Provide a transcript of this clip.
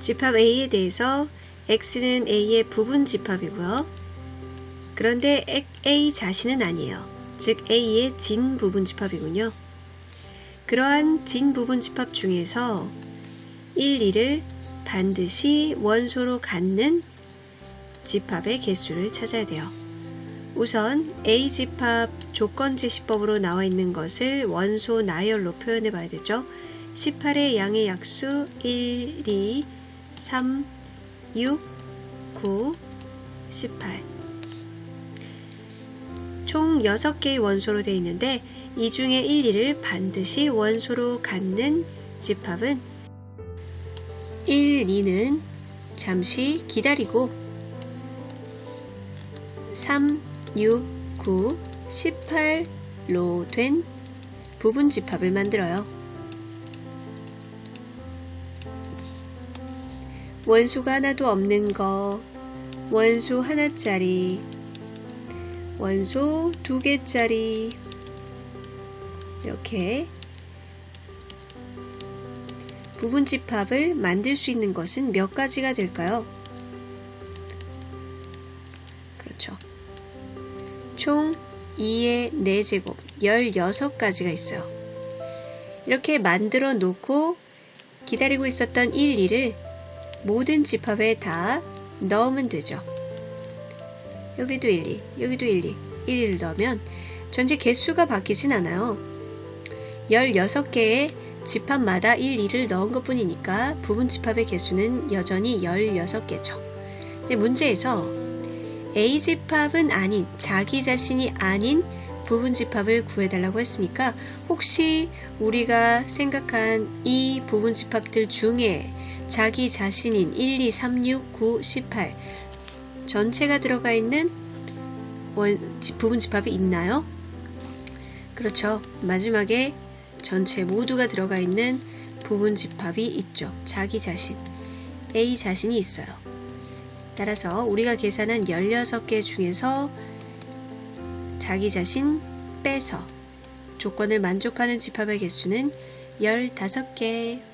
집합 A에 대해서 X는 A의 부분 집합이고요. 그런데 A 자신은 아니에요. 즉 A의 진 부분 집합이군요. 그러한 진 부분 집합 중에서 1, 2를 반드시 원소로 갖는 집합의 개수를 찾아야 돼요. 우선 A 집합 조건 제시법으로 나와 있는 것을 원소 나열로 표현해 봐야 되죠. 18의 양의 약수 1, 2, 3, 6, 9, 18. 총 6개의 원소로 되어 있는데 이 중에 1, 2를 반드시 원소로 갖는 집합은 1, 2는 잠시 기다리고 3, 6, 9, 18로 된 부분 집합을 만들어요. 원소가 하나도 없는 거, 원소 하나짜리, 원소 두 개짜리, 이렇게 부분 집합을 만들 수 있는 것은 몇 가지가 될까요? 그렇죠. 총 2의 4제곱 16가지가 있어요. 이렇게 만들어 놓고 기다리고 있었던 1, 2를 모든 집합에 다 넣으면 되죠. 여기도 1, 2, 여기도 1, 2, 1, 2를 넣으면 전체 개수가 바뀌진 않아요. 16개의 집합마다 1, 2를 넣은 것 뿐이니까 부분 집합의 개수는 여전히 16개죠. 근데 문제에서 A 집합은 아닌 자기 자신이 아닌 부분 집합을 구해달라고 했으니까 혹시 우리가 생각한 이 부분 집합들 중에 자기 자신인 1, 2, 3, 6, 9, 18 전체가 들어가 있는 원, 부분 집합이 있나요? 그렇죠. 마지막에 전체 모두가 들어가 있는 부분 집합이 있죠. 자기 자신. A 자신이 있어요. 따라서 우리가 계산한 16개 중에서 자기 자신 빼서 조건을 만족하는 집합의 개수는 15개.